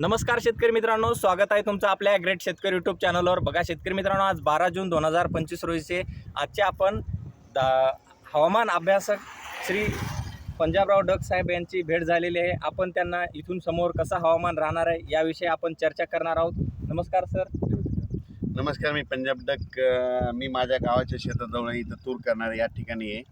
नमस्कार शेतकरी मित्रांनो स्वागत आहे तुमचं आपल्या ग्रेट शेतकरी यूट्यूब चॅनलवर बघा शेतकरी मित्रांनो आज बारा जून दोन हजार पंचवीस रोजीचे. आजचे आपण दा हवामान अभ्यासक श्री पंजाबराव डग साहेब यांची भेट झालेली आहे. आपण त्यांना इथून समोर कसा हवामान राहणार आहे याविषयी आपण चर्चा करणार आहोत. नमस्कार सर. नमस्कार मी पंजाब डक मी माझ्या गावाच्या शेताजवळ इथं तूर करणार या ठिकाणी आहे.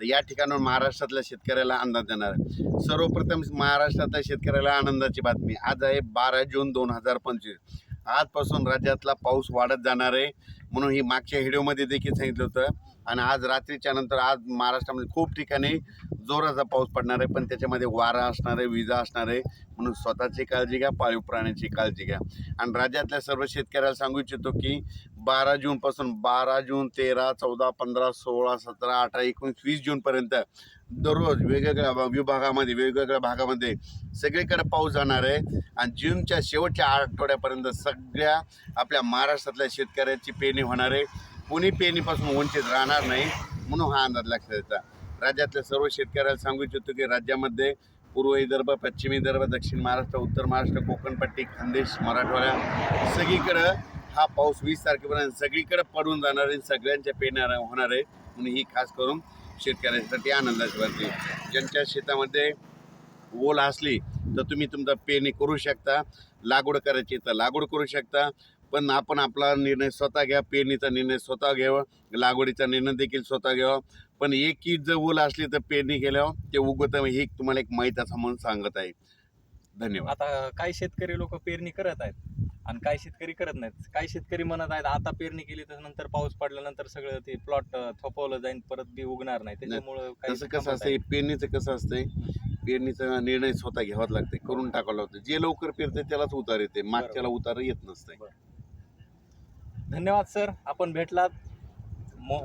तर या ठिकाणावर महाराष्ट्रातल्या शेतकऱ्याला अंदाज देणार आहे. सर्वप्रथम महाराष्ट्रातल्या शेतकऱ्याला आनंदाची बातमी आज आहे बारा जून दोन हजार पंचवीस आजपासून राज्यातला पाऊस वाढत जाणार आहे म्हणून ही मागच्या व्हिडिओमध्ये देखील सांगितलं होतं. आणि आज रात्रीच्या नंतर आज महाराष्ट्रामध्ये खूप ठिकाणी जोराचा पाऊस पडणार आहे पण त्याच्यामध्ये वारा असणार आहे विजा असणार आहे. म्हणून स्वतःची काळजी घ्या पाळीव प्राण्याची काळजी घ्या. आणि राज्यातल्या सर्व शेतकऱ्याला सांगू इच्छितो की बारा जूनपासून बारा जून तेरा चौदा पंधरा सोळा सतरा अठरा एकोणीस वीस जूनपर्यंत दररोज वेगवेगळ्या विभागामध्ये वेगवेगळ्या भागामध्ये सगळीकडे पाऊस जाणार आहे. आणि जूनच्या शेवटच्या आठवड्यापर्यंत सगळ्या आपल्या महाराष्ट्रातल्या शेतकऱ्याची पेरणी होणार आहे. कोणी पेरणीपासून वंचित राहणार नाही म्हणून हा अंदाज लक्षात येतात राज्यातल्या सर्व शेतकऱ्याला सांगू इच्छितो की राज्यामध्ये पूर्व विदर्भ पश्चिम विदर्भ दक्षिण महाराष्ट्र उत्तर महाराष्ट्र कोकणपट्टी खानदेश मराठवाडा सगळीकडं हा पाऊस वीस तारखेपर्यंत सगळीकडे पडून जाणार आहे सगळ्यांच्या पेरण्या होणार आहे म्हणून ही खास करून शेतकऱ्यांसाठी आनंदाची बातमी. ज्यांच्या शेतामध्ये ओल असली तर तुम्ही तुमचा पेरणी करू शकता लागवड करायची तर लागवड करू शकता. पण आपण आपला निर्णय स्वतः घ्या पेरणीचा निर्णय स्वतः घ्यावा लागवडीचा निर्णय देखील स्वतः घ्यावा. पण एक ईद जर ओल असली तर पेरणी केल्यावर ते उगवतं हे तुम्हाला एक माहीत असं म्हणून सांगत आहे. धन्यवाद. आता काही शेतकरी लोक पेरणी करत आहेत आणि काही शेतकरी करत नाहीत. काही शेतकरी म्हणत आहेत आता पेरणी केली तर नंतर पाऊस पडल्यानंतर सगळं ते प्लॉट थोपवलं जाईल परत बी उगणार नाही. त्याच्यामुळं कसं थांबत असतं पेरणीचं कसं असतंय पेरणीचा निर्णय स्वतः घ्यावाच लागते करून टाकावं लागतं जे लवकर पेरते त्यालाच उतार येते मागच्याला उतार येत नसते धन्यवाद सर. आपण भेटलात. मो